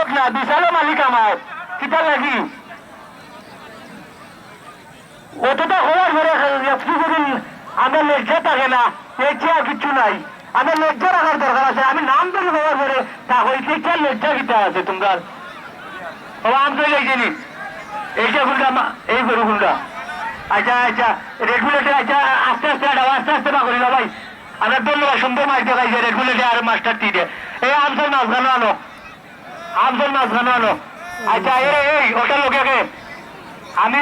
কৃষক না বিশাল মালিক আমার। কিতা লাগি। অতটা হওয়ার পরে কি আমার লজ্জা থাকে না, লজ্জা কিছু নাই। আমার লজ্জা রাখার দরকার আছে। আমি নাম ধরে হওয়ার পরে তা হইতে কি লজ্জা কিতা আছে তোমার? ও আম তো লাগছেনি এইটা গুন্ডা এই গরু গুন্ডা আচ্ছা আচ্ছা রেগুলেটর আচ্ছা আস্তে আস্তে আডাও আস্তে আস্তে বা করিল ভাই। আমরা ধন্যবাদ সুন্দর মাছ দেখাইছে রেগুলেটর আর মাস্টার টি দে এই আমসল মাছ গানো আনো। মাছ গানো আনো আচ্ছা এই এই ওটা লোকে আমি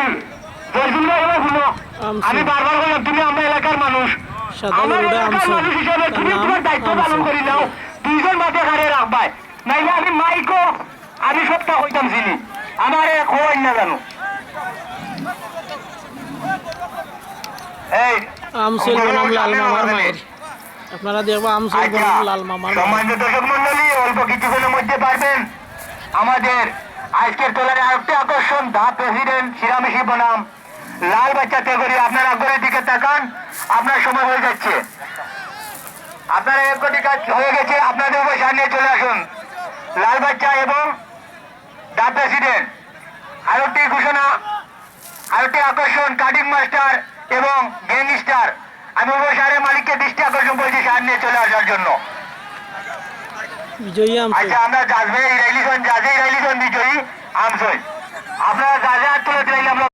আমি বারবার বললাম তুমি আমার এলাকার মানুষ। আমার এলাকার মানুষ হিসেবে তুমি তোমার দায়িত্ব পালন। করি নাও। দুইজন মাঝে হারে রাখবাই। নাইলে আমি মাইকো আমি সবটা হইতাম চিনি আমার এক না জানো। এই আমসেল বনাম লাল মামার মায়ের আপনারা দেখব আমসেল আচ্ছা, বনাম লাল মামার সম্মানিত দর্শক মন্ডলী অল্প কিছুক্ষণের তোলার আরেকটি আকর্ষণ দা প্রেসিডেন্ট শিরামিশি বনাম লাল বাচ্চা তেগরি আপনার আগ্রহের দিকে তাকান আপনার সময় হয়ে যাচ্ছে। আপনার এক কোটি কাজ হয়ে গেছে আপনাদের উপর সামনে চলে আসুন। লাল বাচ্চা এবং দা প্রেসিডেন্ট। আরেকটি ঘোষণা আরেকটি আকর্ষণ কাটিং মাস্টার এবং গ্যাংস্টার। আমি উপসারের মালিককে দৃষ্টি আকর্ষণ করেছি সামনে চলে আসার জন্য। আচ্ছা আমরা জাজবে রেলিশন জাজে রেলিশন বিজয়ী। চাই